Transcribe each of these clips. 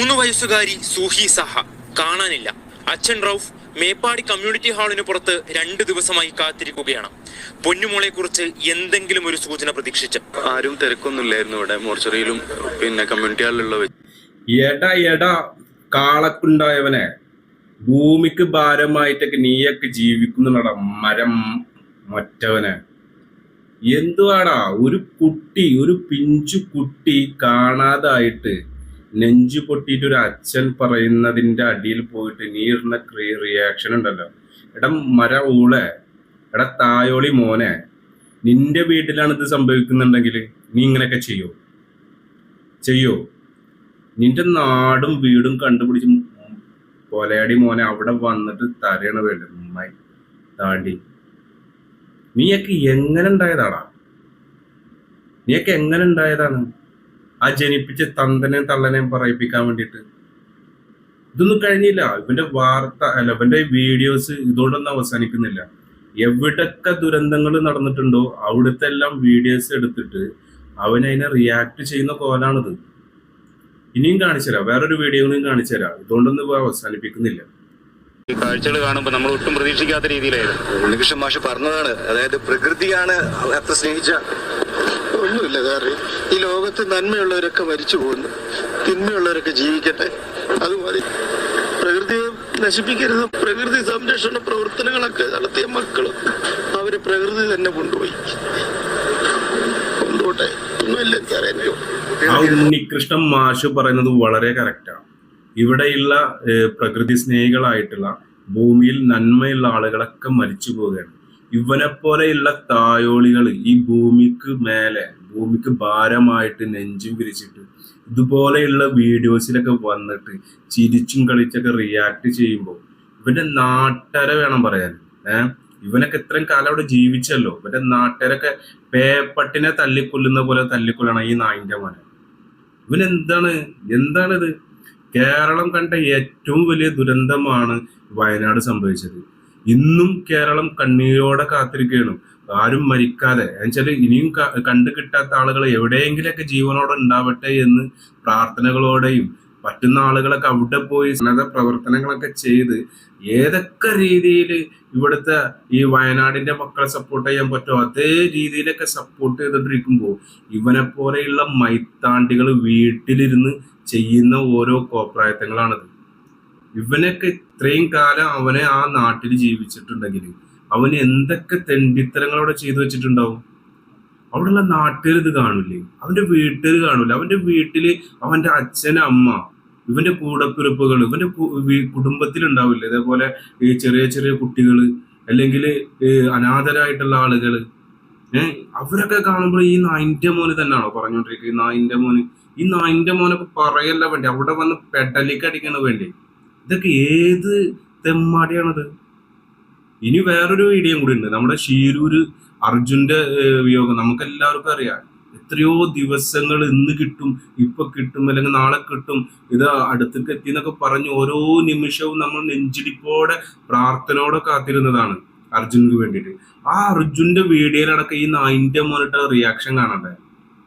മൂന്ന് വയസ്സുകാരി സൂഹി സഹ കാണാനില്ല. അച്ഛൻ റൌഫ് മേപ്പാടി കമ്മ്യൂണിറ്റി ഹാളിന് പുറത്ത് രണ്ട് ദിവസമായി കാത്തിരിക്കുകയാണ്. പൊന്നുമോളെ കുറിച്ച് എന്തെങ്കിലും ഒരു സൂചന പ്രതീക്ഷിച്ച്. ആരും തിരക്കൊന്നുമില്ലായിരുന്നു ഇവിടെ. മോർച്ചറിയിലും പിന്നെ കമ്മ്യൂണിറ്റി ഹാളിലുള്ള എടാ എടാ കാളക്കുണ്ടായവനെ. ഭൂമിക്ക് ഭാരമായിട്ടൊക്കെ നീയൊക്കെ ജീവിക്കുന്നുണ്ടടാ മരം മറ്റവനെ. എന്തുവാടാ? ഒരു കുട്ടി ഒരു പിഞ്ചു കുട്ടി കാണാതായിട്ട് നെഞ്ചു പൊട്ടിയിട്ട് ഒരു അച്ഛൻ പറയുന്നതിന്റെ അടിയിൽ പോയിട്ട് നീ ഇടുന്ന റിയാക്ഷൻ ഉണ്ടല്ലോ. എടാ മര ഊളെ എടാ തായോളി മോനെ നിന്റെ വീട്ടിലാണ് ഇത് സംഭവിക്കുന്നുണ്ടെങ്കിൽ നീ ഇങ്ങനെയൊക്കെ ചെയ്യോ? ചെയ്യോ? നിന്റെ നാടും വീടും കണ്ടുപിടിച്ച് കൊലയാടി മോനെ അവിടെ വന്നിട്ട് തരയണ വേണ്ടത്. നന്നായി താണ്ടി നീയൊക്കെ എങ്ങനെ ഉണ്ടായതാടാ? നീയൊക്കെ എങ്ങനെ ഉണ്ടായതാണ്? ആ ജനിപ്പിച്ച തന്തനെയും തള്ളനെയും പറയിപ്പിക്കാൻ വേണ്ടിയിട്ട്. ഇതൊന്നും കഴിഞ്ഞില്ല. ഇവന്റെ വാർത്ത അല്ല ഇവന്റെ വീഡിയോസ് ഇതോടൊന്നും അവസാനിക്കുന്നില്ല. എവിടൊക്കെ ദുരന്തങ്ങൾ നടന്നിട്ടുണ്ടോ അവിടുത്തെ എല്ലാം വീഡിയോസ് എടുത്തിട്ട് അവനതിനെ റിയാക്ട് ചെയ്യുന്ന കോലാണിത്. ഇനിയും കാണിച്ചുതരാം. വേറൊരു വീഡിയോകളും കാണിച്ചുതരാം. ഇതുകൊണ്ടൊന്നും ഇപ്പൊ അവസാനിപ്പിക്കുന്നില്ല. കാഴ്ചകൾ കാണുമ്പോൾ നമ്മൾ ഒട്ടും പ്രതീക്ഷിക്കാത്ത രീതിയിലായിരുന്നു. ഉണ്ണികൃഷ്ണൻ മാഷ് പറഞ്ഞതാണ് അതായത് പ്രകൃതിയാണ് അത്ര സ്നേഹിച്ച ഒന്നുമില്ല കാരണം ഈ ലോകത്ത് നന്മയുള്ളവരൊക്കെ മരിച്ചു പോകുന്നു. തിന്മയുള്ളവരൊക്കെ ജീവിക്കട്ടെ. അത് മതി. പ്രകൃതിയെ നശിപ്പിക്കരുത്. പ്രകൃതി സംരക്ഷണ പ്രവർത്തനങ്ങളൊക്കെ നടത്തിയ മക്കൾ അവർ പ്രകൃതി തന്നെ കൊണ്ടുപോയി. കൊണ്ടുപോട്ടെ. ഒന്നുമില്ല എനിക്കറിയാൻ ആ ഉണ്ണികൃഷ്ണൻ മാഷ് പറയുന്നത് വളരെ കറക്റ്റാണ് ഇവിടെയുള്ള പ്രകൃതി സ്നേഹികളായിട്ടുള്ള ഭൂമിയിൽ നന്മയുള്ള ആളുകളൊക്കെ മരിച്ചു പോവുകയാണ്. ഇവനെ പോലെയുള്ള തായോളികൾ ഈ ഭൂമിക്ക് മേലെ ഭൂമിക്ക് ഭാരമായിട്ട് നെഞ്ചും വിരിച്ചിട്ട് ഇതുപോലെയുള്ള വീഡിയോസിലൊക്കെ വന്നിട്ട് ചിരിച്ചും കളിച്ചൊക്കെ റിയാക്ട് ചെയ്യുമ്പോൾ ഇവന്റെ നാട്ടര വേണം പറയാൻ. ഏഹ് ഇവനൊക്കെ ഇത്രയും കാലം അവിടെ ജീവിച്ചല്ലോ. ഇവന്റെ നാട്ടുകാരൊക്കെ പേപ്പട്ടിനെ തല്ലിക്കൊല്ലുന്ന പോലെ തല്ലിക്കൊല്ലണം ഈ നായിന്റെ മോനെ. ഇവൻ എന്താണ് എന്താണിത്? കേരളം കണ്ട ഏറ്റവും വലിയ ദുരന്തമാണ് വയനാട് സംഭവിച്ചത്. ഇന്നും കേരളം കണ്ണീരോടെ കാത്തിരിക്കുകയാണ്. ആരും മരിക്കാതെ. എന്നുവെച്ചാൽ ഇനിയും കണ്ടു കിട്ടാത്ത ആളുകൾ എവിടെയെങ്കിലൊക്കെ ജീവനോടെ ഉണ്ടാവട്ടെ എന്ന് പ്രാർത്ഥനകളോടെയും പറ്റുന്ന ആളുകളൊക്കെ അവിടെ പോയി സന്നദ്ധ പ്രവർത്തനങ്ങളൊക്കെ ചെയ്ത് ഏതൊക്കെ രീതിയിൽ ഇവിടുത്തെ ഈ വയനാടിന്റെ മക്കളെ സപ്പോർട്ട് ചെയ്യാൻ പറ്റുമോ അതേ രീതിയിലൊക്കെ സപ്പോർട്ട് ചെയ്തിട്ടിരിക്കുമ്പോൾ ഇവനെ പോലെയുള്ള മൈത്താണ്ടികൾ വീട്ടിലിരുന്ന് ചെയ്യുന്ന ഓരോ കോപ്രായത്തങ്ങളാണിത് ഇവനൊക്കെ ഇത്രയും കാലം അവനെ ആ നാട്ടിൽ ജീവിച്ചിട്ടുണ്ടെങ്കിൽ അവന് എന്തൊക്കെ തെണ്ടിത്തരങ്ങളോടെ ചെയ്തു വെച്ചിട്ടുണ്ടാവും? അവിടെയുള്ള നാട്ടിൽ ഇത് കാണില്ലേ? അവന്റെ വീട്ടിൽ കാണൂല അവന്റെ വീട്ടിൽ അവന്റെ അച്ഛൻ അമ്മ ഇവന്റെ കൂടപ്പിറപ്പുകൾ ഇവന്റെ കുടുംബത്തിൽ ഉണ്ടാവില്ല ഇതേപോലെ ഈ ചെറിയ ചെറിയ കുട്ടികൾ അല്ലെങ്കിൽ അനാഥരായിട്ടുള്ള ആളുകൾ. ഏഹ് അവരൊക്കെ കാണുമ്പോൾ ഈ നായിന്റെ മോന് തന്നെയാണോ പറഞ്ഞോണ്ടിരിക്കുന്നത് ഈ നായിന്റെ മോന് ഈ നായിന്റെ മോനൊക്കെ പറയല്ല വേണ്ടി അവിടെ വന്ന് പെടലിക്ക് അടിക്കണ വേണ്ടി. ഇതൊക്കെ ഏത് തെമ്മാടിയാണത്? ഇനി വേറൊരു വീഡിയോ കൂടി ഉണ്ട്. നമ്മുടെ ഷീരൂര് അർജുന്റെ വിയോഗം നമുക്ക് എല്ലാവർക്കും അറിയാം. എത്രയോ ദിവസങ്ങൾ ഇന്ന് കിട്ടും ഇപ്പൊ കിട്ടും അല്ലെങ്കിൽ നാളെ കിട്ടും. ഇത് അടുത്തേക്ക് എത്തി എന്നൊക്കെ പറഞ്ഞ് ഓരോ നിമിഷവും നമ്മൾ നെഞ്ചിടിപ്പോടെ പ്രാർത്ഥനയോടെ കാത്തിരുന്നതാണ് അർജുനക്ക് വേണ്ടിയിട്ട്. ആ അർജുന്റെ വീഡിയോയിലടക്കം ഈ നായിന്റെ മോനിട്ട് റിയാക്ഷൻ കാണണ്ടേ?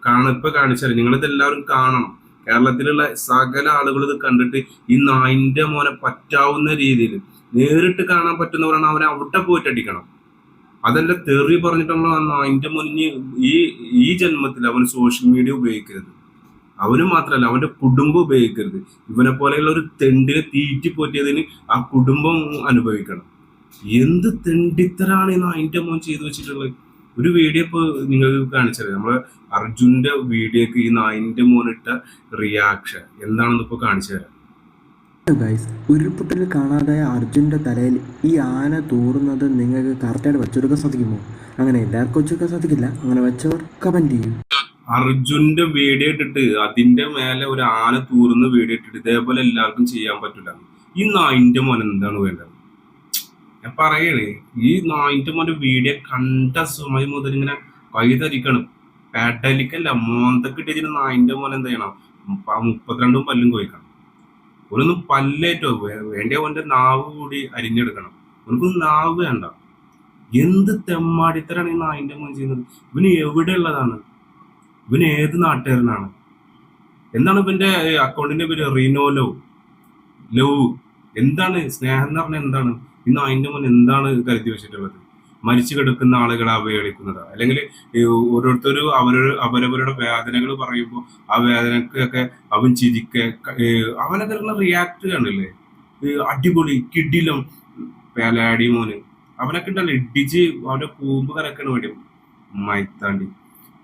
കാണാൻ കാണിച്ചാൽ നിങ്ങളിത് എല്ലാവരും കാണണം. കേരളത്തിലുള്ള സകല ആളുകൾ ഇത് കണ്ടിട്ട് ഈ നായിന്റെ മോനെ പറ്റാവുന്ന രീതിയിൽ നേരിട്ട് കാണാൻ പറ്റുന്നവരാണ് അവനെ അവിടെ പോയിട്ട് അടിക്കണം. അതല്ല തെറി പറഞ്ഞിട്ടുള്ള ആ നായിന്റെ മുന്നിൽ ഈ ഈ ജന്മത്തിൽ അവൻ സോഷ്യൽ മീഡിയ ഉപയോഗിക്കരുത്. അവന് മാത്രമല്ല അവന്റെ കുടുംബം ഉപയോഗിക്കരുത്. ഇവനെ പോലെയുള്ള ഒരു തെണ്ടിനെ തീറ്റി പോറ്റിയതിന് ആ കുടുംബം അനുഭവിക്കണം. എന്ത് തെണ്ടിത്തരാണ് ഈ നായിന്റെ മോൻ ചെയ്തു വെച്ചിട്ടുള്ളത്? ഒരു വീഡിയോ ഇപ്പൊ നിങ്ങൾക്ക് കാണിച്ചത് നമ്മൾ അർജുന്റെ വീഡിയോക്ക് ഈ നായിന്റെ മോനിട്ട റിയാക്ഷൻ എന്താണെന്ന് ഇപ്പൊ കാണിച്ചു തരാം ഗൈസ് ഉരുൾപൊട്ടൽ കാണാതായ അർജുന്റെ തലയിൽ ഈ ആന തൂറുന്നത് നിങ്ങൾക്ക് കറക്റ്റായിട്ട് വെച്ചെടുക്കാൻ സാധിക്കുമോ? അങ്ങനെ എല്ലാവർക്കും വെച്ചെടുക്കാൻ സാധിക്കില്ല. അങ്ങനെ വെച്ചവർ കമന്റ് ചെയ്യും. അർജുന്റെ വീഡിയോ ഇട്ടിട്ട് അതിന്റെ മേലെ ഒരു ആന തൂറുന്ന വീഡിയോ ഇട്ടിട്ട് ഇതേപോലെ എല്ലാവർക്കും ചെയ്യാൻ പറ്റില്ല ഈ നായിന്റെ മോൻ എന്താണ് വേണ്ടത്? ഞാൻ പറയണേ ഈ നായിന്റെ മോന്റെ വീഡിയോ കണ്ട സമയം മുതൽ ഇങ്ങനെ വൈതരിക്കണം പേട്ടലിക്കല്ല മോന്തക്ക് ഇട്ടിട്ട് നായിന്റെ മോൻ എന്ത് ചെയ്യണം? മുപ്പ- മുപ്പത്തിരണ്ടും പല്ലും കോയിക്കണം ഓനൊന്നും പല്ലേറ്റോ വേണ്ട അവന്റെ നാവ് കൂടി അരിഞ്ഞെടുക്കണം. ഓനക്കൊന്നും നാവ് വേണ്ട. എന്ത് തെമ്മാടിത്തരാണ് ഈ നായിന്റെ മോൻ ചെയ്യുന്നത്? ഇവന് എവിടെ ഉള്ളതാണ്? ഇവന് ഏത് നാട്ടുകാരനാണ്? എന്താണ് ഇവന്റെ അക്കൗണ്ടിന്റെ പേര്? റിനോ ലവ് ലവ് എന്താണ്? സ്നേഹം എന്ന് പറഞ്ഞാൽ എന്താണ്? ഇന്ന് അതിന്റെ മുൻ എന്താണ് കരുതി വെച്ചിട്ടുള്ളത്? മരിച്ചു കിടക്കുന്ന ആളുകളെ അവഹേളിക്കുന്നത്. അല്ലെങ്കിൽ ഓരോരുത്തരും അവരൊരു അവരവരുടെ വേദനകൾ പറയുമ്പോൾ ആ വേദനക്കൊക്കെ അവൻ ചിരിക്ക അവനൊക്കെ റിയാക്ട് കാണില്ലേ? അടിപൊളി കിഡിലും പേലാടി മോന്. അവനൊക്കെ ഉണ്ടല്ലോ ഇടിച്ച് അവന്റെ കൂമ്പ് കലക്കണ വേണ്ടി മൈത്താണ്ടി.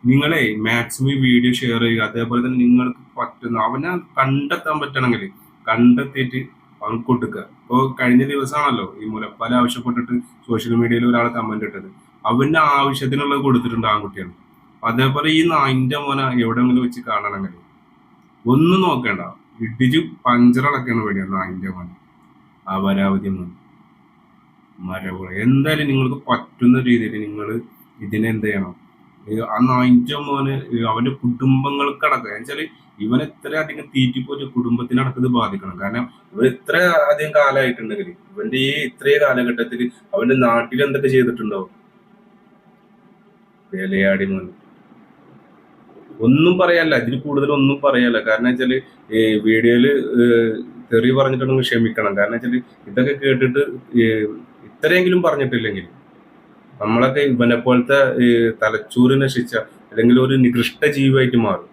നിങ്ങളെ മാക്സിമം വീഡിയോ ഷെയർ ചെയ്യുക. അതേപോലെ തന്നെ നിങ്ങൾക്ക് പറ്റുന്ന അവനെ കണ്ടെത്താൻ പറ്റണമെങ്കിൽ കണ്ടെത്തിയിട്ട് അവൻ കൊടുക്കുക ഇപ്പോൾ കഴിഞ്ഞ ദിവസമാണല്ലോ ഈ മുലപ്പാൽ ആവശ്യപ്പെട്ടിട്ട് സോഷ്യൽ മീഡിയയിൽ ഒരാൾ കമന്റ് ഇട്ടത്. അവന്റെ ആവശ്യത്തിനുള്ളത് കൊടുത്തിട്ടുണ്ട് ആൺകുട്ടിയാണ്. അതേപോലെ ഈ നായിന്റെ മോന എവിടെയെങ്കിലും വെച്ച് കാണണമെങ്കിൽ ഒന്നും നോക്കണ്ട. ഇടിച്ച് പഞ്ചറടക്കാണ് വേണ്ടിയാണ് നായിന്റെ മോൻ അപരാവധി മോൻ മരവുകൾ എന്തായാലും നിങ്ങൾക്ക് പറ്റുന്ന രീതിയിൽ നിങ്ങൾ ഇതിനെന്ത് ചെയ്യണം? ആ നായിന്റെ മോന് അവന്റെ കുടുംബങ്ങൾക്കടക്കം. വെച്ചാൽ ഇവൻ എത്ര അധികം തീറ്റിപ്പോറ്റ കുടുംബത്തിനടക്കം ബാധിക്കണം. കാരണം ഇവൻ ഇത്ര അധികം കാലമായിട്ടുണ്ടെങ്കിൽ ഇവന്റെ ഈ ഇത്രയും കാലഘട്ടത്തിൽ അവന്റെ നാട്ടിൽ എന്തൊക്കെ ചെയ്തിട്ടുണ്ടാവും? വേലയാടി മോൻ. ഒന്നും പറയാല്ല ഇതിൽ കൂടുതൽ ഒന്നും പറയാല്ല കാരണം വെച്ചാൽ ഈ വീഡിയോയിൽ തെറി പറഞ്ഞിട്ടുണ്ടെങ്കിൽ ക്ഷമിക്കണം. കാരണം വെച്ചാൽ ഇതൊക്കെ കേട്ടിട്ട് ഇത്രയെങ്കിലും പറഞ്ഞിട്ടില്ലെങ്കിൽ നമ്മളൊക്കെ ഇവനെ പോലത്തെ തലച്ചോറ് നശിച്ച അല്ലെങ്കിൽ ഒരു നികൃഷ്ട ജീവിയായിട്ട് മാറും.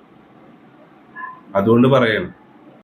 അതുകൊണ്ട് പറയണം.